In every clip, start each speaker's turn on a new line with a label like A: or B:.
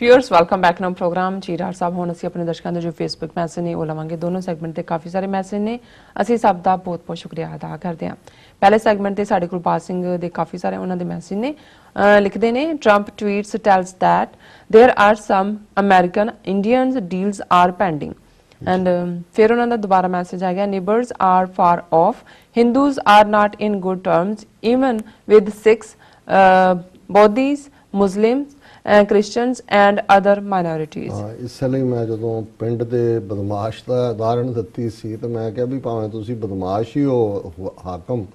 A: Viewers welcome back ਨਾ programme ਜੀ doctor ਸਾਹਿਬ ਹੁਣ ਅਸੀਂ ਆਪਣੇ ਦਰਸ਼ਕਾਂ ਦੇ ਜੋ ਫੇਸਬੁੱਕ ਮੈਸੇਜ ਨੇ ਉਹ ਲਵਾਂਗੇ ਦੋਨੋਂ ਸੈਗਮੈਂਟ ਤੇ ਕਾਫੀ ਸਾਰੇ ਮੈਸੇਜ ਨੇ ਅਸੀਂ ਸਭ ਦਾ ਬਹੁਤ ਬਹੁਤ ਸ਼ੁਕਰੀਆ ਅਦਾ ਕਰਦੇ ਹਾਂ ਪਹਿਲੇ ਸੈਗਮੈਂਟ ਤੇ ਸਾਡੇ ਗੁਰਪਾਲ ਸਿੰਘ ਦੇ ਕਾਫੀ ਸਾਰੇ ਉਹਨਾਂ ਦੇ ਮੈਸੇਜ ਨੇ ਅਹ ਲਿਖਦੇ ਨੇ Trump tweets tells that there are some American Indians deals are pending and ਫਿਰ ਉਹਨਾਂ ਦਾ ਦੁਬਾਰਾ ਮੈਸੇਜ ਆ ਗਿਆ neighbours are far off Hindus are not in good terms even with Sikhs Buddhists Muslims Christians and other
B: minorities ਇਸ ਲਈ ਮੈਂ ਜਦੋਂ ਪਿੰਡ ਦੇ ਬਦਮਾਸ਼ ਦਾ ਉਦਾਹਰਣ ਦਿੱਤੀ ਸੀ ਤੇ ਮੈਂ ਕਿਹਾ ਵੀ ਭਾਵੇਂ ਤੁਸੀਂ ਬਦਮਾਸ਼ ਹੀ ਹੋ ਹਾਕਮ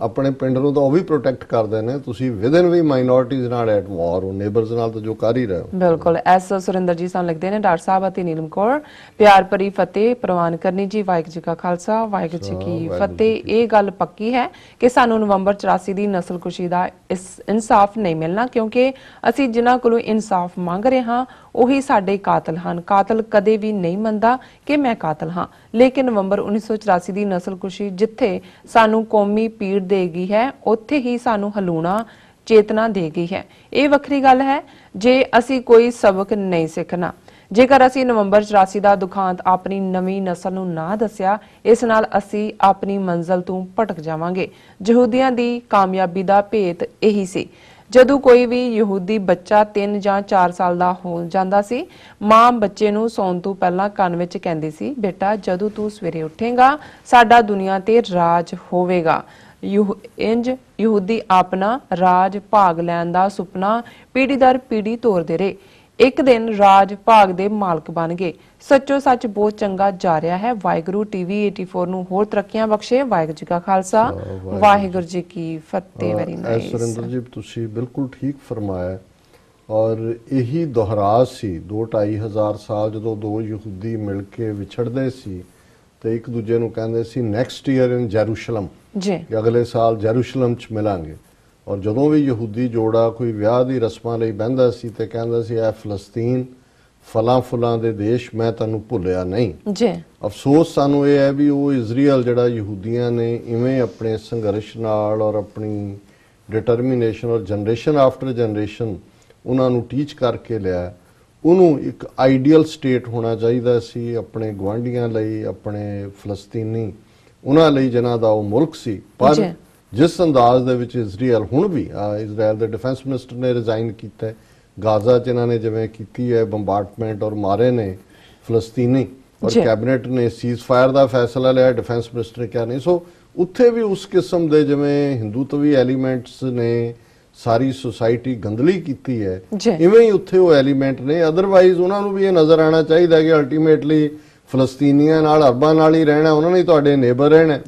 B: ਆਪਣੇ ਪਿੰਡ ਨੂੰ ਤਾਂ ਉਹ ਵੀ ਪ੍ਰੋਟੈਕਟ ਕਰਦੇ ਨੇ ਤੁਸੀਂ ਵਿਦਨ ਵੀ ਮਾਈਨੋਰਿਟੀਜ਼ ਨਾਲ ਐਟ ਵਾਰ ਹੋ ਨੇਬਰਸ ਨਾਲ ਤਾਂ ਜੋ ਕਰ ਹੀ ਰਹੇ ਹੋ।
A: ਬਿਲਕੁਲ। ਐਸ ਸੁਰਿੰਦਰ ਜੀ ਸਾਨੂੰ ਲਿਖਦੇ ਨੇ ਡਾਕਟਰ ਸਾਹਿਬ ਅਤੇ ਨੀਲਮ ਕੌਰ ਪਿਆਰ ਭਰੀ ਫਤਿਹ ਪ੍ਰਵਾਨ ਕਰਨੀ ਜੀ ਵਾਹਿਗੁਰੂ ਜੀ ਕਾ ਖਾਲਸਾ ਵਾਹਿਗੁਰੂ ਜੀ ਕੀ ਫਤਿਹ। ਇਹ ਗੱਲ ਪੱਕੀ ਹੈ ਕਿ ਸਾਨੂੰ ਨਵੰਬਰ 84 ਦੀ ਨਸਲਕੁਸ਼ੀ ਦਾ ਇਸ ਇਨਸਾਫ ਨਹੀਂ ਮਿਲਣਾ ਕਿਉਂਕਿ ਅਸੀਂ ਜਿਨ੍ਹਾਂ ਕੋਲੋਂ ਇਨਸਾਫ ਮੰਗ ਰਹੇ, ਉਹੀ ਸਾਡੇ ਕਾਤਲ ਹਨ। ਕਾਤਲ ਕਦੇ ਵੀ ਨਹੀਂ ਮੰਨਦਾ ਕਿ ਮੈਂ ਕਾਤਲ ਹਾਂ। ਲੇਕਿਨ ਨਵੰਬਰ 1984 ਦੀ ਨਸਲਕੁਸ਼ੀ ਜਿੱਥੇ ਸਾਨੂੰ ਕੌਮੀ ਪੀੜ ਦੇਗੀ ਹੈ, ਉੱਥੇ ਹੀ ਸਾਨੂੰ ਹਲੂਣਾ ਚੇਤਨਾ ਦੇ ਗਈ ਹੈ। ਇਹ ਵੱਖਰੀ ਗੱਲ ਹੈ, ਜੇ ਅਸੀਂ ਕੋਈ ਸਬਕ ਨਹੀਂ ਸਿੱਖਣਾ। ਜੇਕਰ ਅਸੀਂ ਨਵੰਬਰ 84 ਦਾ ਦੁਖਾਂਤ ਆਪਣੀ ਨਵੀਂ ਨਸਲ ਨੂੰ ਨਾ ਦੱਸਿਆ, ਇਸ ਨਾਲ ਅਸੀਂ ਆਪਣੀ ਮੰਜ਼ਲ ਤੋਂ ਭਟਕ ਜਾਵਾਂਗੇ। ਯਹੂਦੀਆਂ ਦੀ ਕਾਮਯਾਬੀ ਦਾ ਭੇਤ ਇਹੀ ਸੀ ਜਦੋਂ ਕੋਈ ਵੀ ਯਹੂਦੀ ਬੱਚਾ 3 ਜਾਂ 4 ਸਾਲ ਦਾ ਹੋ ਜਾਂਦਾ ਸੀ, ਮਾਂ ਬੱਚੇ ਨੂੰ ਸੌਣ ਤੋਂ ਪਹਿਲਾਂ ਕੰਨ ਵਿੱਚ ਕਹਿੰਦੀ ਸੀ, ਬੇਟਾ, ਜਦੋਂ ਤੂੰ ਸਵੇਰੇ ਉੱਠੇਗਾ, ਸਾਡਾ ਦੁਨੀਆ ਤੇ ਰਾਜ ਹੋਵੇਗਾ। ਯੂਹ, ਇੰਜ ਯਹੂਦੀ ਆਪਣਾ ਰਾਜ ਭਾਗ ਲੈਣ ਦਾ ਸੁਪਨਾ ਪੀੜੀ ਦਰ ਪੀੜ੍ਹੀ ਤੋਰਦੇ ਰਹੇ। ਇੱਕ ਦਿਨ ਰਾਜ ਭਾਗ ਦੇ ਮਾਲਕ ਬਣ ਗਏ। ਸੱਚੋ ਸੱਚ ਬਹੁਤ ਚੰਗਾ ਜਾ ਰਿਹਾ ਹੈ। ਵਾਹਿਗੁਰੂ ਟੀਵੀ 84 ਨੂੰ ਹੋਰ ਤਰੱਕੀਆਂ ਬਖਸ਼ੇ। ਵਾਹਿਗੁਰੂ ਜੀ ਕਾ ਖਾਲਸਾ। ਵਾਹਿਗੁਰੂ ਜੀ ਕੀ ਫਤਿਹ। ਵੈਰੀ ਨਾਈਸ
B: ਸੁਰਿੰਦਰ ਜੀ ਤੁਸੀਂ ਬਿਲਕੁਲ ਠੀਕ ਫਰਮਾਇਆ। ਔਰ ਇਹੀ ਦੁਹਰਾ ਸੀ। 2 ਹਜ਼ਾਰ ਸਾਲ ਜਦੋਂ ਦੋ ਯਹੂਦੀ ਮਿਲ ਕੇ ਵਿਛੜਦੇ ਸੀ ਤੇ ਇੱਕ ਦੂਜੇ ਨੂੰ ਕਹਿੰਦੇ ਸੀ ਨੈਕਸਟ ਈਅਰ ਇਨ ਜੈਰੂਸ਼ਲਮ
A: ਜੀ।
B: ਅਗਲੇ ਸਾਲ ਜੈਰੂਸ਼ਲਮ ਚ ਮਿਲਾਂਗੇ। ਔਰ ਜਦੋਂ ਵੀ ਯਹੂਦੀ ਜੋੜਾ ਕੋਈ ਵਿਆਹ ਦੀ ਰਸਮਾਂ ਲਈ ਬਹਿੰਦਾ ਸੀ ਤੇ ਕਹਿੰਦਾ ਸੀ ਇਹ ਫਲਸਤੀਨ ਫਲਾਂ ਫੁਲਾਂ ਦੇ ਦੇਸ਼ ਮੈਂ ਤੈਨੂੰ ਭੁੱਲਿਆ ਨਹੀਂ।
A: ਜੀ।
B: ਅਫਸੋਸ ਸਾਨੂੰ ਇਹ ਹੈ ਵੀ ਉਹ ਇਜ਼ਰਾਈਲ ਜਿਹੜਾ ਯਹੂਦੀਆਂ ਨੇ ਇਵੇਂ ਆਪਣੇ ਸੰਘਰਸ਼ ਨਾਲ ਔਰ ਆਪਣੀ ਡਿਟਰਮੀਨੇਸ਼ਨ ਔਰ ਜਨਰੇਸ਼ਨ ਆਫਟਰ ਜਨਰੇਸ਼ਨ ਉਹਨਾਂ ਨੂੰ ਟੀਚ ਕਰਕੇ ਲਿਆ ਉਹਨੂੰ ਇੱਕ ਆਈਡੀਅਲ ਸਟੇਟ ਹੋਣਾ ਚਾਹੀਦਾ ਸੀ ਆਪਣੇ ਗਵਾਂਢੀਆਂ ਲਈ ਆਪਣੇ ਫਲਸਤੀਨੀ ਉਹਨਾਂ ਲਈ ਜਿਨ੍ਹਾਂ ਦਾ ਉਹ ਮੁਲਕ ਸੀ। ਪਰ। ਜਿਸ ਅੰਦਾਜ਼ ਦੇ ਵਿੱਚ ਇਜ਼ਰਾਈਲ ਹੁਣ ਵੀ ਆ ਇਜ਼ਰਾਈਲ ਦੇ ਡਿਫੈਂਸ ਮਿਨਿਸਟਰ ਨੇ ਰਿਜ਼ਾਈਨ ਕੀਤਾ ਗਾਜ਼ਾ 'ਚ ਇਹਨਾਂ ਨੇ ਜਿਵੇਂ ਕੀਤੀ ਹੈ ਬੰਬਾਰਡਮੈਂਟ ਔਰ ਮਾਰੇ ਨੇ ਫਲਸਤੀਨੀ ਔਰ। ਕੈਬਨਿਟ ਨੇ ਸੀਜ਼ਫਾਇਰ ਦਾ ਫੈਸਲਾ ਲਿਆ ਡਿਫੈਂਸ ਮਿਨਿਸਟਰ ਕਿਹਾ ਨਹੀਂ ਸੋ ਉੱਥੇ ਵੀ ਉਸ ਕਿਸਮ ਦੇ ਜਿਵੇਂ ਹਿੰਦੂਤਵੀ ਐਲੀਮੈਂਟਸ ਨੇ ਸਾਰੀ ਸੁਸਾਇਟੀ ਗੰਦਲੀ ਕੀਤੀ ਹੈ। ਇਵੇਂ ਹੀ ਉੱਥੇ ਉਹ ਐਲੀਮੈਂਟ ਨੇ ਅਦਰਵਾਈਜ਼ ਉਹਨਾਂ ਨੂੰ ਵੀ ਇਹ ਨਜ਼ਰ ਆਣਾ ਚਾਹੀਦਾ ਕਿ ਅਲਟੀਮੇਟਲੀ ਫਲਸਤੀਨੀਆਂ ਨਾਲ ਅਰਬਾਂ ਨਾਲ ਹੀ ਰਹਿਣਾ ਉਹਨਾਂ ਨੇ ਤੁਹਾਡੇ ਨੇਬਰ ਰਹਿਣਾ।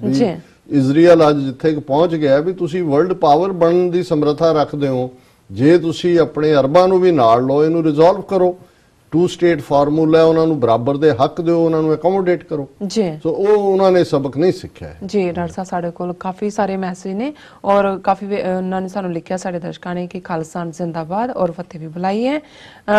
B: ਇਜ਼ਰਾਈਲ ਅੱਜ ਜਿੱਥੇ ਪਹੁੰਚ ਗਿਆ ਵੀ ਤੁਸੀਂ ਵਰਲਡ ਪਾਵਰ ਬਣਨ ਦੀ ਸਮਰੱਥਾ ਰੱਖਦੇ ਹੋ, ਜੇ ਤੁਸੀਂ ਆਪਣੇ ਅਰਬਾਂ ਨੂੰ ਵੀ ਨਾਲ ਲਓ, ਇਹਨੂੰ ਰਿਜ਼ੋਲਵ ਕਰੋ। ਟੂ ਸਟੇਟ ਫਾਰਮੂਲਾ ਉਹਨਾਂ ਨੂੰ ਬਰਾਬਰ ਦੇ ਹੱਕ ਦਿਓ ਉਹਨਾਂ ਨੂੰ ਅਕੋਮੋਡੇਟ ਕਰੋ।
A: ਜੀ।
B: ਸੋ ਉਹ ਉਹਨਾਂ ਨੇ ਸਬਕ ਨਹੀਂ ਸਿੱਖਿਆ
A: ਜੀ ਡਾਕਟਰ ਸਾਹਿਬ ਸਾਡੇ ਕੋਲ ਕਾਫੀ ਸਾਰੇ ਮੈਸੇਜ ਨੇ ਔਰ ਕਾਫੀ ਉਹਨਾਂ ਨੇ ਸਾਨੂੰ ਲਿਖਿਆ ਸਾਡੇ ਦਰਸ਼ਕਾਂ ਨੇ ਕਿ ਖਾਲਸਾ ਜ਼ਿੰਦਾਬਾਦ ਔਰ ਫਤਿਹ ਵੀ ਬੁਲਾਈ ਹੈ।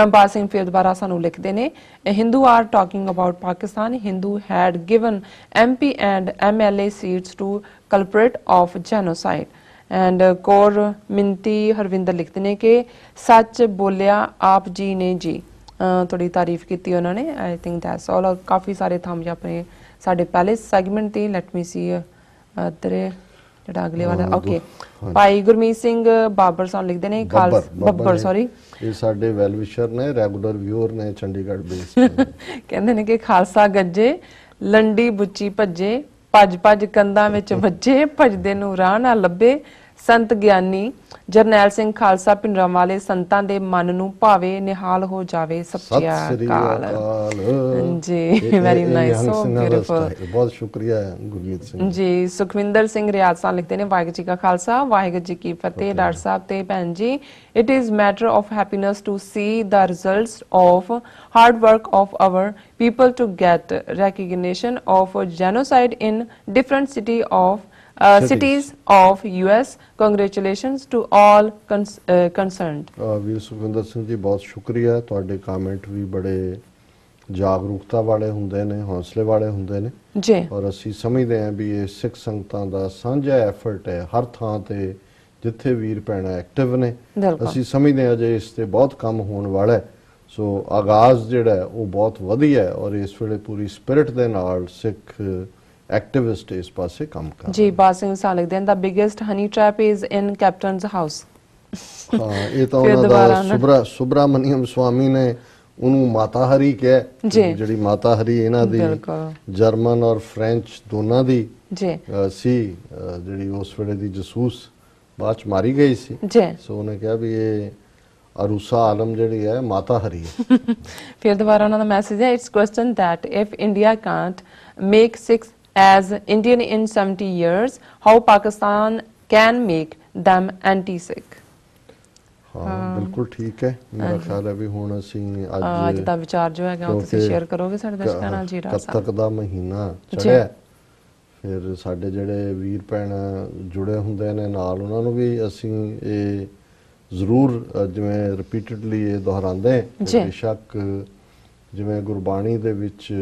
A: ਬਾਲ ਸਿੰਘ ਫਿਰ ਦੁਬਾਰਾ ਸਾਨੂੰ ਲਿਖਦੇ ਨੇ Hindu are talking about Pakistan Hindu had given MP and MLA seats to culprit of genocide and core ਮਿੰਤੀ ਹਰਵਿੰਦਰ ਲਿਖਦੇ ਨੇ ਕਿ ਸੱਚ ਬੋਲਿਆ ਆਪ ਜੀ ਨੇ ਜੀ ਤੁਹਾਡੀ ਤਾਰੀਫ ਕੀਤੀ ਉਹਨਾਂ ਨੇ। ਆਈ ਥਿੰਕ ਦੈਟਸ ਆਲ ਕਾਫੀ ਸਾਰੇ ਥੰਮ ਆਪਣੇ ਸਾਡੇ ਪਹਿਲੇ ਸੈਗਮੈਂਟ ਤੇ। ਲੈਟ ਮੀ ਸੀ ਅਦਰੇ ਜਿਹੜਾ ਅਗਲੇ ਵਾਲਾ। ਓਕੇ। ਭਾਈ ਗੁਰਮੀਤ ਸਿੰਘ ਬਾਬਰ ਸਾਹਿਬ ਲਿਖਦੇ ਨੇ। ਖਾਲਸ
B: ਬੱਬਰ।
A: ਸੌਰੀ
B: ਇਹ ਸਾਡੇ ਵੈਲਵਿਸ਼ਰ ਨੇ ਰੈਗੂਲਰ ਵਿਊਅਰ ਨੇ ਚੰਡੀਗੜ੍ਹ ਬੇਸਡ
A: ਕਹਿੰਦੇ ਨੇ ਕਿ ਖਾਲਸਾ ਗੱਜੇ ਲੰਡੀ ਬੁੱਚੀ ਭੱਜੇ ਭੱਜ ਭੱਜ ਕੰਧਾਂ ਵਿੱਚ ਵੱਜੇ ਭਜਦੇ ਨੂੰ ਰਾਹ ਨਾ ਲੱਭੇ। ਸੰਤ ਗਿਆਨੀ ਜਰਨੈਲ ਸਿੰਘ ਖਾਲਸਾ ਪਿੰਡਰਾਂ ਵਾਲੇ ਸੰਤਾਂ ਦੇ ਮਨ ਨੂੰ ਭਾਵੇ ਨਿਹਾਲ ਹੋ ਜਾਵੇ ਸੱਚਿਆ ਕਾਲ ਜੀ,
B: ਸਿੰਘਾਂ ਦਾ
A: beautiful.
B: style, ਬਹੁਤ ਸ਼ੁਕਰੀਆ ਗੁਰਮੀਤ ਸਿੰਘ।
A: ਜੀ ਸੁਖਵਿੰਦਰ ਸਿੰਘ ਰਿਆਸਤਾਂ ਲਿਖਦੇ ਨੇ ਵਾਹਿਗੁਰੂ ਜੀ ਕਾ ਖਾਲਸਾ ਵਾਹਿਗੁਰੂ ਜੀ ਕੀ ਫਤਿਹ। ਡਾਕਟਰ ਸਾਹਿਬ ਤੇ ਭੈਣ ਜੀ it is matter of happiness to see the results of hard work of our people to get recognition of genocide in different city of uh,
B: Cities.
A: of US congratulations to all cons- uh, concerned.
B: Uh ਵੀਰ ਸੁਖਵਿੰਦਰ ਸਿੰਘ ਜੀ ਬਹੁਤ ਸ਼ੁਕਰੀਆ। ਤੁਹਾਡੇ comment ਵੀ ਬੜੇ ਜਾਗਰੂਕਤਾ ਵਾਲੇ ਹੁੰਦੇ ਨੇ ਹੌਸਲੇ ਵਾਲੇ ਹੁੰਦੇ ਨੇ।
A: ਜੀ।
B: ਔਰ ਅਸੀਂ ਸਮਝਦੇ ਹਾਂ ਵੀ ਇਹ ਸਿੱਖ ਸੰਗਤਾਂ ਦਾ ਸਾਂਝਾ ਐਫਰਟ ਹੈ ਹਰ ਥਾਂ ਤੇ ਜਿੱਥੇ ਵੀਰ ਭੈਣਾਂ ਐਕਟਿਵ ਨੇ। ਅਸੀਂ ਸਮਝਦੇ ਹਾਂ ਜੇ ਇਸ ਤੇ ਬਹੁਤ ਕੰਮ ਹੋਣ ਵਾਲਾ ਹੈ। ਸੋ ਆਗਾਜ਼ ਜਿਹੜਾ ਉਹ ਬਹੁਤ ਵਧੀਆ ਹੈ। ਔਰ ਇਸ ਵੇਲੇ ਪੂਰੀ ਸਪਿਰਿਟ ਦੇ ਨਾਲ ਸਿੱਖ ਐਕਟਿਵਿਸਟ ਇਸ ਪਾਸੇ ਕੰਮ ਕਰ ਰਹੇ
A: ਜੀ ਸਾਹ ਲਿਖਦੇ ਹਨ the biggest honey trap is in captain's house
B: ਹਾਂ ਇਹ ਤਾਂ ਉਹਨਾਂ ਦਾ ਸੁਬਰਾ ਸੁਬਰਾਮਨੀਅਮ ਸਵਾਮੀ ਨੇ ਉਹਨੂੰ ਮਾਤਾ ਹਰੀ ਕਿਹਾ। ਜਿਹੜੀ ਮਾਤਾ ਹਰੀ ਇਹਨਾਂ ਦੀ। ਜਰਮਨ ਔਰ ਫ੍ਰੈਂਚ ਦੋਨਾਂ ਦੀ
A: ਜੀ।
B: ਸੀ ਜਿਹੜੀ ਉਸ ਵੇਲੇ ਦੀ ਜਸੂਸ ਬਾਅਦ ਚ ਮਾਰੀ ਗਈ ਸੀ। ਸੋ ਉਹਨੇ ਕਿਹਾ ਵੀ ਇਹ ਅਰੂਸਾ ਆਲਮ ਜਿਹੜੀ ਹੈ ਮਾਤਾ ਹਰੀ ਹੈ।
A: ਫਿਰ ਦੁਬਾਰਾ ਉਹਨਾਂ ਦਾ ਮੈਸੇਜ ਹੈ it's question that if India can't make 6 as Indian in 70 years how Pakistan can make them Sikh
B: ਹਾਂ ਬਿਲਕੁਲ ਠੀਕ ਹੈ ਮੇਰਾ ਖਿਆਲ ਹੈ ਵੀ ਹੁਣ ਅਸੀਂ
A: ਅੱਜ
B: ਅੱਜ
A: ਦਾ ਵਿਚਾਰ ਜੋ ਹੈਗਾ ਉਹ ਤੁਸੀਂ
B: ਕਿਉਂਕਿ
A: ਸ਼ੇਅਰ ਕਰੋਗੇ ਸਾਡੇ ਦਰਸ਼ਕਾਂ ਨਾਲ ਜੀ ਰਾਜ ਸਾਹਿਬ
B: ਕੱਤਕ ਦਾ ਮਹੀਨਾ
A: ਜੀ।
B: ਚੜਿਆ ਫਿਰ ਸਾਡੇ ਜਿਹੜੇ ਵੀਰ ਭੈਣ ਜੁੜੇ ਹੁੰਦੇ ਨੇ ਨਾਲ ਉਹਨਾਂ ਨੂੰ ਵੀ ਅਸੀਂ ਇਹ ਜ਼ਰੂਰ ਅ, ਜਿਵੇਂ ਰਿਪੀਟਡਲੀ ਇਹ ਦੁਹਰਾਉਂਦੇ ਹਾਂ ਕਿ
A: ਜੀ।
B: ਬੇਸ਼ੱਕ ਜਿਵੇਂ ਗੁਰਬਾਣੀ ਦੇ ਵਿੱਚ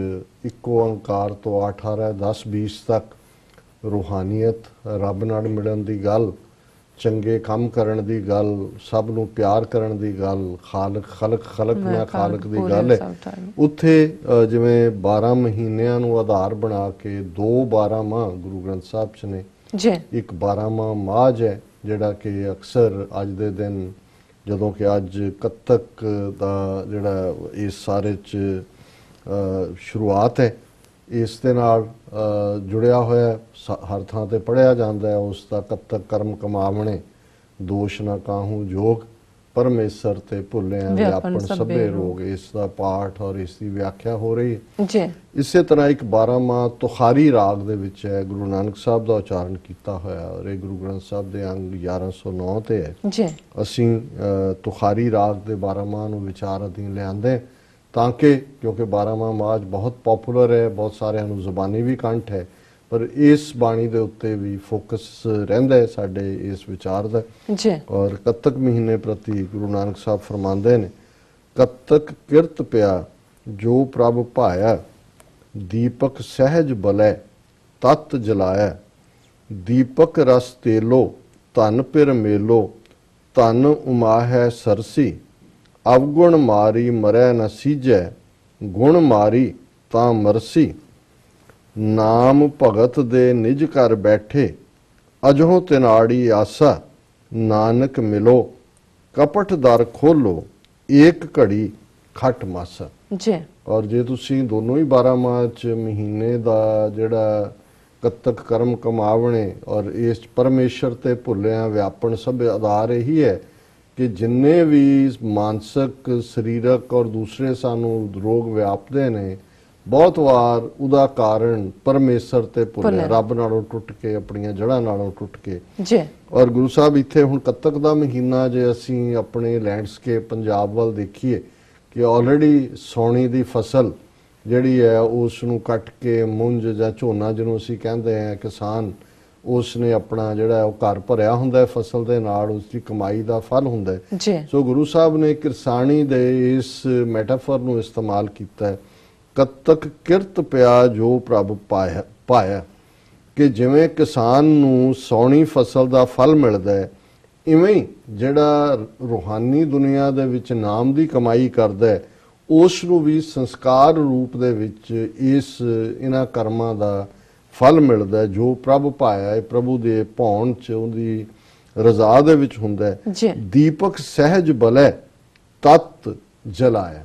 B: ਇੱਕੋ ਓੰਕਾਰ ਤੋਂ 18 10 20 ਤੱਕ ਰੂਹਾਨੀਅਤ ਰੱਬ ਨਾਲ ਮਿਲਣ ਦੀ ਗੱਲ ਚੰਗੇ ਕੰਮ ਕਰਨ ਦੀ ਗੱਲ ਸਭ ਨੂੰ ਪਿਆਰ ਕਰਨ ਦੀ ਗੱਲ ਖਾਲਕ ਖਲਕ ਖਲਕ
A: ਮੈਂ
B: ਨਾ
A: ਖਾਲਕ
B: ਦੀ ਗੱਲ ਹੈ। ਉੱਥੇ ਜਿਵੇਂ 12 ਮਹੀਨਿਆਂ ਨੂੰ ਆਧਾਰ ਬਣਾ ਕੇ ਦੋ 12 ਮਾਹ ਗੁਰੂ ਗ੍ਰੰਥ ਸਾਹਿਬ ਚ ਨੇ।
A: ਜੀ।
B: ਇੱਕ 12 ਮਾਹ ਮਾਜ ਹੈ ਜਿਹੜਾ ਕਿ ਅਕਸਰ ਅੱਜ ਦੇ ਦਿਨ ਜਦੋਂ ਕਿ ਅੱਜ ਕੱਤਕ ਦਾ ਜਿਹੜਾ ਇਸ ਸਾਰੇ ਚ ਸ਼ੁਰੂਆਤ ਹੈ, ਇਸ ਦੇ ਨਾਲ ਜੁੜਿਆ ਹੋਇਆ ਸ- ਹਰ ਥਾਂ ਤੇ ਪੜਿਆ ਜਾਂਦਾ ਹੈ, ਉਸ ਦਾ ਕੱਤਕ ਕਰਮ ਕਮਾਵਣੇ, ਦੋਸ਼ ਨਾ ਕਾਹੂ ਜੋਗ। ਪਰਮੇਸ਼ਰ ਤੇ ਭੁੱਲਿਆ
A: ਵਿਆਪਨ
B: ਵਿਆਪਨ
A: ਸਭੇ ਰੋਗ।
B: ਇਸ ਦਾ ਪਾਠ ਔਰ ਇਸ ਦੀ ਵਿਆਖਿਆ ਹੋ ਰਹੀ ਹੈ।
A: ਜੀ।
B: ਇਸੇ ਤਰ੍ਹਾਂ ਇੱਕ 12 ਮਾਹ ਤੁਖਾਰੀ ਰਾਗ ਦੇ ਵਿੱਚ ਹੈ ਗੁਰੂ ਨਾਨਕ ਸਾਹਿਬ ਦਾ ਉਚਾਰਨ ਕੀਤਾ ਹੋਇਆ ਔਰ ਇਹ ਗੁਰੂ ਗ੍ਰੰਥ ਸਾਹਿਬ ਦੇ ਅੰਗ 1109 ਤੇ ਹੈ।
A: ਜੀ।
B: ਅਸੀਂ ਤੁਖਾਰੀ ਰਾਗ ਦੇ 12 ਮਾਹ ਨੂੰ ਵਿਚਾਰ ਅਧੀਨ ਲਿਆਂਦੇ ਤਾਂ ਕਿ ਕਿਉਂਕਿ 12 ਮਾਹ ਮਾਜ ਬਹੁਤ ਪਪੂਲਰ ਹੈ ਬਹੁਤ ਸਾਰਿਆਂ ਨੂੰ ਜ਼ੁਬਾਨੀ ਵੀ ਕੰਠ ਹੈ ਪਰ ਇਸ ਬਾਣੀ ਦੇ ਉੱਤੇ ਵੀ ਫੋਕਸ ਰਹਿੰਦਾ ਹੈ ਸਾਡੇ ਇਸ ਵਿਚਾਰ ਦਾ।
A: ਜੀ।
B: ਔਰ ਕੱਤਕ ਮਹੀਨੇ ਪ੍ਰਤੀ ਗੁਰੂ ਨਾਨਕ ਸਾਹਿਬ ਫਰਮਾਉਂਦੇ ਨੇ ਕੱਤਕ ਕਿਰਤ ਪਿਆ ਜੋ ਪ੍ਰਭ ਭਾਇਆ ਦੀਪਕ ਸਹਿਜ ਬਲੈ ਤਤ ਜਲਾਇਆ। ਦੀਪਕ ਰਸ ਤੇਲੋ ਧਨ ਪਿਰ ਮੇਲੋ ਧਨ ਉਮਾ ਹੈ ਸਰਸੀ। ਅਵਗੁਣ ਮਾਰੀ ਮਰੈ ਨ ਸੀਜੈ ਗੁਣ ਮਾਰੀ ਤਾਂ ਮਰਸੀ। ਨਾਮ ਭਗਤ ਦੇ ਨਿਜ ਘਰ ਬੈਠੇ ਅਜਹੋਂ ਤਿਨਾੜੀ ਆਸਾ ਨਾਨਕ ਮਿਲੋ ਕਪਟ ਦਰ ਖੋਲੋ ਏਕ ਘੜੀ ਖਟ ਮਾਸਾ।
A: ਜੀ।
B: ਔਰ ਜੇ ਤੁਸੀਂ ਦੋਨੋਂ ਹੀ 12 ਮਾਰਚ ਮਹੀਨੇ ਦਾ ਜਿਹੜਾ ਕੱਤਕ ਕਰਮ ਕਮਾਵਣੇ ਔਰ ਇਸ ਪਰਮੇਸ਼ਰ ਤੇ ਭੁੱਲਿਆ ਵਿਆਪਣ ਸਭ ਆਧਾਰ ਇਹੀ ਹੈ ਕਿ ਜਿੰਨੇ ਵੀ ਮਾਨਸਿਕ ਸਰੀਰਕ ਔਰ ਦੂਸਰੇ ਸਾਨੂੰ ਰੋਗ ਵਿਆਪਦੇ ਨੇ ਬਹੁਤ ਵਾਰ ਉਹਦਾ ਕਾਰਨ ਪਰਮੇਸ਼ਰ ਤੇ ਭੁੱਲਿਆ। ਰੱਬ ਨਾਲੋਂ ਟੁੱਟ ਕੇ ਆਪਣੀਆਂ ਜੜ੍ਹਾਂ ਨਾਲੋਂ ਟੁੱਟ ਕੇ।
A: ਜੀ।
B: ਔਰ ਗੁਰੂ ਸਾਹਿਬ ਇੱਥੇ ਹੁਣ ਕੱਤਕ ਦਾ ਮਹੀਨਾ ਜੇ ਅਸੀਂ ਆਪਣੇ ਲੈਂਡਸਕੇਪ ਪੰਜਾਬ ਵੱਲ ਦੇਖੀਏ ਕਿ ਆਲਰੇਡੀ ਸੌਣੀ ਦੀ ਫਸਲ ਜਿਹੜੀ ਹੈ ਉਸ ਨੂੰ ਕੱਟ ਕੇ ਮੁੰਜ ਜਾਂ ਝੋਨਾ ਜਿਹਨੂੰ ਅਸੀਂ ਕਹਿੰਦੇ ਆ ਕਿਸਾਨ ਉਸ ਨੇ ਆਪਣਾ ਜਿਹੜਾ ਉਹ ਘਰ ਭਰਿਆ ਹੁੰਦਾ ਹੈ ਫਸਲ ਦੇ ਨਾਲ ਉਸ ਦੀ ਕਮਾਈ ਦਾ ਫਲ ਹੁੰਦਾ ਹੈ। ਸੋ ਗੁਰੂ ਸਾਹਿਬ ਨੇ ਕਿਰਸਾਨੀ ਦੇ ਇਸ ਮੈਟਾਫਰ ਨੂੰ ਇਸਤੇਮਾਲ ਕੀਤਾ ਹੈ। ਕੱਤਕ ਕਿਰਤ ਪਿਆ ਜੋ ਪ੍ਰਭ ਪਾਇਆ ਪਾਇਆ ਕਿ ਜਿਵੇਂ ਕਿਸਾਨ ਨੂੰ ਸੌਣੀ ਫਸਲ ਦਾ ਫਲ ਮਿਲਦਾ ਹੈ ਇਵੇਂ ਹੀ ਜਿਹੜਾ ਰੂਹਾਨੀ ਦੁਨੀਆ ਦੇ ਵਿੱਚ ਨਾਮ ਦੀ ਕਮਾਈ ਕਰਦਾ ਹੈ ਉਸ ਨੂੰ ਵੀ ਸੰਸਕਾਰ ਰੂਪ ਦੇ ਵਿੱਚ ਇਸ ਇਹਨਾਂ ਕਰਮਾਂ ਦਾ ਫਲ ਮਿਲਦਾ ਜੋ ਪ੍ਰਭ ਪਾਇਆ ਹੈ ਪ੍ਰਭੂ ਦੇ ਭਾਉਣ ਚ ਉਹਦੀ ਰਜ਼ਾ ਦੇ ਵਿੱਚ ਹੁੰਦਾ ਦੀਪਕ ਸਹਿਜ ਬਲੈ ਤਤ ਜਲਾਇਆ।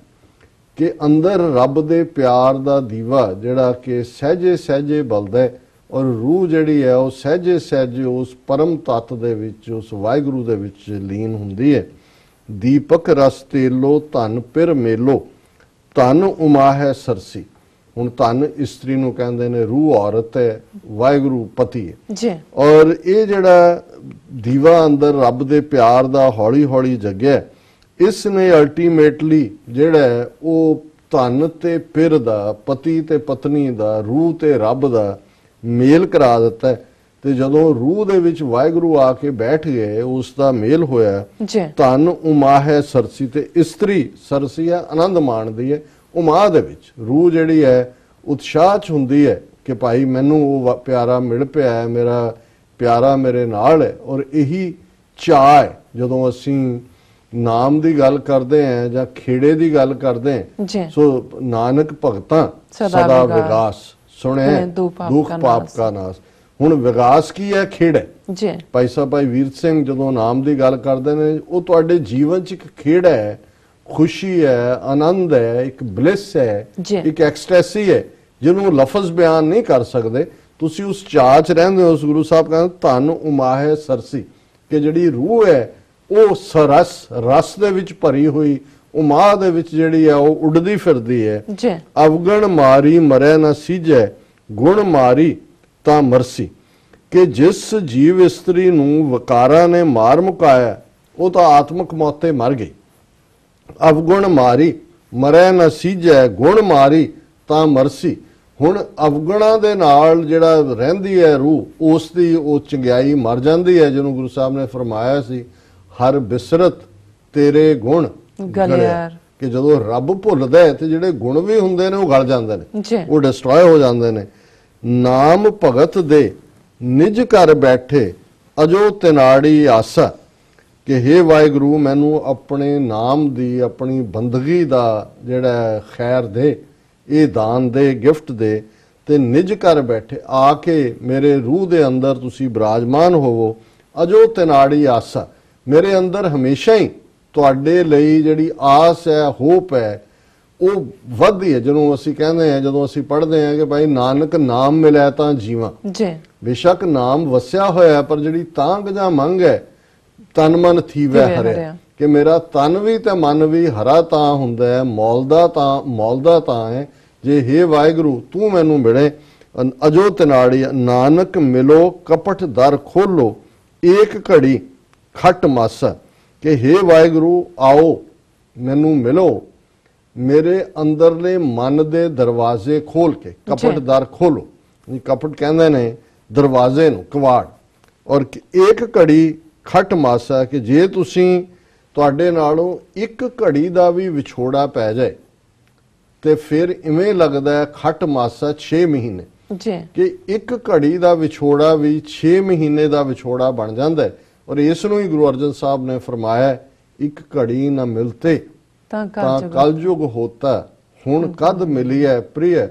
B: ਕਿ ਅੰਦਰ ਰੱਬ ਦੇ ਪਿਆਰ ਦਾ ਦੀਵਾ ਜਿਹੜਾ ਕਿ ਸਹਿਜੇ ਸਹਿਜੇ ਬਲਦਾ ਹੈ ਔਰ ਰੂਹ ਜਿਹੜੀ ਹੈ ਉਹ ਸਹਿਜੇ ਸਹਿਜੇ ਉਸ ਪਰਮ ਤਤ ਦੇ ਵਿੱਚ ਉਸ ਵਾਹਿਗੁਰੂ ਦੇ ਵਿੱਚ ਲੀਨ ਹੁੰਦੀ ਹੈ। ਦੀਪਕ ਰਸ ਤੇਲੋ ਧਨ ਪਿਰ ਮੇਲੋ ਧਨ ਉਮਾ ਹੈ ਸਰਸੀ। ਹੁਣ ਧਨ ਇਸਤਰੀ ਨੂੰ ਕਹਿੰਦੇ ਨੇ ਰੂਹ ਔਰਤ ਹੈ ਵਾਹਿਗੁਰੂ ਪਤੀ ਹੈ।
A: ਜੀ।
B: ਔਰ ਇਹ ਜਿਹੜਾ ਦੀਵਾ ਅੰਦਰ ਰੱਬ ਦੇ ਪਿਆਰ ਦਾ ਹੌਲੀ ਹੌਲੀ ਜਗਿਆ ਇਸ ਨੇ ਅਲਟੀਮੇਟਲੀ ਜਿਹੜਾ ਉਹ ਧਨ ਤੇ ਪਿਰ ਦਾ ਪਤੀ ਤੇ ਪਤਨੀ ਦਾ ਰੂਹ ਤੇ ਰੱਬ ਦਾ ਮੇਲ ਕਰਾ ਦਿੱਤਾ। ਤੇ ਜਦੋਂ ਰੂਹ ਦੇ ਵਿੱਚ ਵਾਹਿਗੁਰੂ ਆ ਕੇ ਬੈਠ ਗਏ ਉਸ ਦਾ ਮੇਲ ਹੋਇਆ ਧਨ ਉਮਾ ਹੈ ਸਰਸੀ ਤੇ ਇਸਤਰੀ ਸਰਸੀ ਹੈ ਆਨੰਦ ਮਾਣਦੀ ਹੈ। ਉਮਾ ਦੇ ਵਿੱਚ ਰੂਹ ਜਿਹੜੀ ਹੈ ਉਤਸ਼ਾਹ ਚ ਹੁੰਦੀ ਹੈ ਕਿ ਭਾਈ ਮੈਨੂੰ ਉਹ ਪਿਆਰਾ ਮਿਲ ਪਿਆ ਹੈ ਮੇਰਾ ਪਿਆਰਾ ਮੇਰੇ ਨਾਲ ਹੈ ਔਰ ਇਹੀ ਚਾਹ ਜਦੋਂ ਅਸੀਂ ਨਾਮ ਦੀ ਗੱਲ ਕਰਦੇ ਆ ਜਾਂ ਖੇੜੇ ਦੀ ਗੱਲ ਕਰਦੇ ਆ ਸੋ ਨਾਨਕ ਭਗਤਾਂ
A: ਸਦਾ ਵਿਗਾਸ।
B: ਸੁਣੇ
A: ਦੁਖ ਪਾਪ ਕਾ ਨਾਸ।
B: ਹੁਣ ਵਿਗਾਸ ਕੀ ਹੈ ਖੇੜ? ਹੈ
A: ਜੀ।
B: ਭਾਈ ਸਾਹਿਬ ਭਾਈ ਵੀਰ ਸਿੰਘ ਜਦੋਂ ਨਾਮ ਦੀ ਗੱਲ ਕਰਦੇ ਨੇ ਉਹ ਤੁਹਾਡੇ ਜੀਵਨ 'ਚ ਇੱਕ ਖੇੜ ਹੈ ਖੁਸ਼ੀ ਹੈ ਆਨੰਦ ਹੈ ਇੱਕ ਬਲਿਸ ਹੈ। ਇੱਕ ਐਕਸਟੈਸੀ ਹੈ ਜਿਹਨੂੰ ਲਫ਼ਜ਼ ਬਿਆਨ ਨਹੀਂ ਕਰ ਸਕਦੇ। ਤੁਸੀਂ ਉਸ ਚਾਅ 'ਚ ਰਹਿੰਦੇ ਹੋ ਉਸ ਗੁਰੂ ਸਾਹਿਬ ਕਹਿੰਦੇ ਧਨ ਉਮਾਹੇ ਸਰਸੀ ਕਿ ਜਿਹੜੀ ਰੂਹ ਹੈ ਉਹ ਸਰਸ ਰਸ ਦੇ ਵਿੱਚ ਭਰੀ ਹੋਈ ਉਮਾ ਦੇ ਵਿੱਚ ਜਿਹੜੀ ਹੈ ਉਹ ਉੱਡਦੀ ਫਿਰਦੀ ਹੈ।
A: ਜੀ।
B: ਅਵਗਣ ਮਾਰੀ ਮਰੈ ਨਾ ਸੀਜੈ ਗੁਣ ਮਾਰੀ ਤਾਂ ਮਰਸੀ। ਕਿ ਜਿਸ ਜੀਵ ਇਸਤਰੀ ਨੂੰ ਵਕਾਰਾਂ ਨੇ ਮਾਰ ਮੁਕਾਇਆ ਉਹ ਤਾਂ ਆਤਮਕ ਮੌਤੇ ਮਰ ਗਈ। ਅਵਗੁਣ ਮਾਰੀ ਮਰੈ ਨਾ ਸੀਜੈ ਗੁਣ ਮਾਰੀ ਤਾਂ ਮਰਸੀ। ਹੁਣ ਅਵਗੁਣਾਂ ਦੇ ਨਾਲ ਜਿਹੜਾ ਰਹਿੰਦੀ ਹੈ ਰੂਹ ਉਸ ਦੀ ਉਹ ਚੰਗਿਆਈ ਮਰ ਜਾਂਦੀ ਹੈ ਜਿਹਨੂੰ ਗੁਰੂ ਸਾਹਿਬ ਨੇ ਫਰਮਾਇਆ ਸੀ। ਹਰ ਬਿਸਰਤ ਤੇਰੇ ਗੁਣ
A: ਗਲਿਆਰ।
B: ਕਿ ਜਦੋਂ ਰੱਬ ਭੁੱਲਦਾ ਹੈ ਤੇ ਜਿਹੜੇ ਗੁਣ ਵੀ ਹੁੰਦੇ ਨੇ ਉਹ ਗਲ ਜਾਂਦੇ ਨੇ। ਉਹ ਡਿਸਟਰੋਏ ਹੋ ਜਾਂਦੇ ਨੇ। ਨਾਮ ਭਗਤ ਦੇ ਨਿਜ ਘਰ ਬੈਠੇ ਅਜੋ ਤਿਨਾੜੀ ਆਸਾ ਕਿ हे ਵਾਹਿਗੁਰੂ ਮੈਨੂੰ ਆਪਣੇ ਨਾਮ ਦੀ ਆਪਣੀ ਬੰਦਗੀ ਦਾ ਜਿਹੜਾ ਹੈ ਖੈਰ ਦੇ ਇਹ ਦਾਨ ਦੇ ਗਿਫਟ ਦੇ ਤੇ ਨਿਜ ਘਰ ਬੈਠੇ ਆ ਕੇ ਮੇਰੇ ਰੂਹ ਦੇ ਅੰਦਰ ਤੁਸੀਂ ਬਿਰਾਜਮਾਨ ਹੋਵੋ। ਅਜੋ ਤਿਨਾੜੀ ਆਸਾ ਮੇਰੇ ਅੰਦਰ ਹਮੇਸ਼ਾ ਹੀ ਤੁਹਾਡੇ ਲਈ ਜਿਹੜੀ ਆਸ ਹੈ ਹੋਪ ਹੈ ਉਹ ਵੱਧਦੀ ਹੈ। ਜਦੋਂ ਅਸੀਂ ਕਹਿੰਦੇ ਹਾਂ ਜਦੋਂ ਅਸੀਂ ਪੜ੍ਹਦੇ ਹਾਂ ਕਿ ਭਾਈ ਨਾਨਕ ਨਾਮ ਮਿਲਿਆ ਤਾਂ ਜੀਵਾਂ।
A: ਜੀ।
B: ਬੇਸ਼ੱਕ ਨਾਮ ਵਸਿਆ ਹੋਇਆ ਹੈ, ਪਰ ਜਿਹੜੀ ਤਾਂਗ ਜਾਂ ਮੰਗ ਹੈ ਤਨ ਮਨ ਥੀਵੈ ਹਰਿਆ। ਕਿ ਮੇਰਾ ਤਨ ਵੀ ਤੇ ਮਨ ਵੀ ਹਰਾ ਤਾਂ ਹੁੰਦਾ ਹੈ ਮੌਲਦਾ ਤਾਂ ਮੌਲਦਾ ਤਾਂ ਹੈ। ਜੇ हे ਵਾਹਿਗੁਰੂ ਤੂੰ ਮੈਨੂੰ ਮਿਲੇ ਅਜੋ ਤਨਾੜੀ ਨਾਨਕ ਮਿਲੋ ਕਪਟ ਦਰ ਖੋਲੋ ਏਕ ਘੜੀ ਖਟ ਮਾਸਾ ਕਿ हे ਵਾਹਿਗੁਰੂ ਆਓ ਮੈਨੂੰ ਮਿਲੋ। ਮੇਰੇ ਅੰਦਰਲੇ ਮਨ ਦੇ ਦਰਵਾਜ਼ੇ ਖੋਲ ਕੇ ਕਪਟ ਦਰ ਖੋਲੋ। ਇਹ ਕਪਟ ਕਹਿੰਦੇ ਨੇ ਦਰਵਾਜ਼ੇ ਨੂੰ ਕਵਾੜ। ਔਰ ਇੱਕ ਘੜੀ ਖਟ ਮਾਸਾ ਕਿ ਜੇ ਤੁਸੀਂ ਤੁਹਾਡੇ ਨਾਲੋਂ ਇੱਕ ਘੜੀ ਦਾ ਵੀ ਵਿਛੋੜਾ ਪੈ ਜਾਏ ਤੇ ਫਿਰ ਇਵੇਂ ਲੱਗਦਾ ਹੈ ਖਟ ਮਾਸਾ 6 ਮਹੀਨੇ।
A: ਜੀ
B: ਕਿ ਇੱਕ ਘੜੀ ਦਾ ਵਿਛੋੜਾ ਵੀ 6 ਮਹੀਨੇ ਦਾ ਵਿਛੋੜਾ ਬਣ ਜਾਂਦਾ ਹੈ। ਔਰ ਇਸ ਨੂੰ ਹੀ ਗੁਰੂ ਅਰਜਨ ਸਾਹਿਬ ਨੇ ਫਰਮਾਇਆ ਇੱਕ ਘੜੀ ਨਾ ਮਿਲਤੇ
A: ਤਾਂ
B: ਕਲਯੁਗ ਹੋਤਾ। ਹੁਣ ਕਦ ਮਿਲਿਐ ਪ੍ਰਿਯ?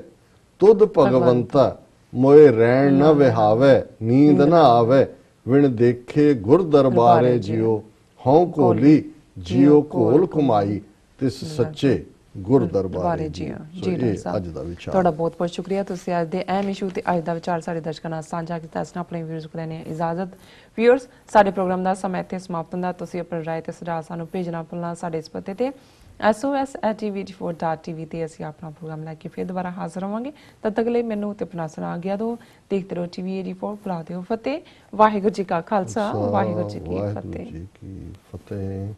B: ਤੁਧ ਭਗਵੰਤਾ ਮੋਏ ਰਹਿਣ ਨ ਵਿਹਾਵੇ ਨੀਂਦ ਨ ਆਵੇ ਵਿਣ ਦੇਖੇ ਗੁਰ ਦਰਬਾਰੇ ਜਿਉ। ਹਉ ਕੋਲੀ ਜਿਉ ਕੋਲ ਕਮਾਈ ਤਿਸ ਸੱਚੇ ਗੁਰ ਦਰਬਾਰੇ
A: ਬਾਰੇ ਜੀ। ਜੀ
B: ਅੱਜ ਦਾ ਵਿਚਾਰ।
A: ਤੁਹਾਡਾ ਬਹੁਤ ਬਹੁਤ ਸ਼ੁਕਰੀਆ। ਤੁਸੀਂ ਅੱਜ ਦੇ ਅਹਿਮ ਇਸ਼ੂ ਤੇ ਅੱਜ ਦਾ ਵਿਚਾਰ ਸਾਡੇ ਦਰਸ਼ਕਾਂ ਨਾਲ ਸਾਂਝਾ ਕੀਤਾ। ਇਸ ਨਾਲ ਆਪਣੇ ਵਿਊਅਰਸ ਕੋਲ ਨੇ ਇਜਾਜ਼ਤ। ਵਿਊਅਰਸ ਸਾਡੇ ਪ੍ਰੋਗਰਾਮ ਦਾ ਸਮਾਂ ਇੱਥੇ ਸਮਾਪਤ ਹੁੰਦਾ। ਤੁਸੀਂ ਆਪਣੀ ਰਾਏ ਤੇ ਸੁਝਾਅ ਸਾਨੂੰ ਭੇਜਣਾ ਭੁੱਲਣਾ ਸਾਡੇ ਇਸ ਪਤੇ ਤੇ। Sos@tv4.tv ਤੇ ਅਸੀਂ ਆਪਣਾ ਪ੍ਰੋਗਰਾਮ ਲੈ ਕੇ ਫਿਰ ਦੁਬਾਰਾ ਹਾਜ਼ਰ ਹੋਵਾਂਗੇ ਤਦ ਤੱਕ ਲਈ ਮੈਨੂੰ ਤੇ ਆਪਣਾ ਸੁਣਾ ਗਿਆ ਦੋ ਦੇਖਦੇ ਰਹੋ ਟੀਵੀ 84 ਬੁਲਾ ਦਿਓ ਫਤਿਹ। ਵਾਹਿਗੁਰੂ ਜੀ ਕਾ ਖਾਲਸਾ ਵਾਹਿਗੁਰੂ
B: ਜੀ ਕੀ ਫਤਿਹ।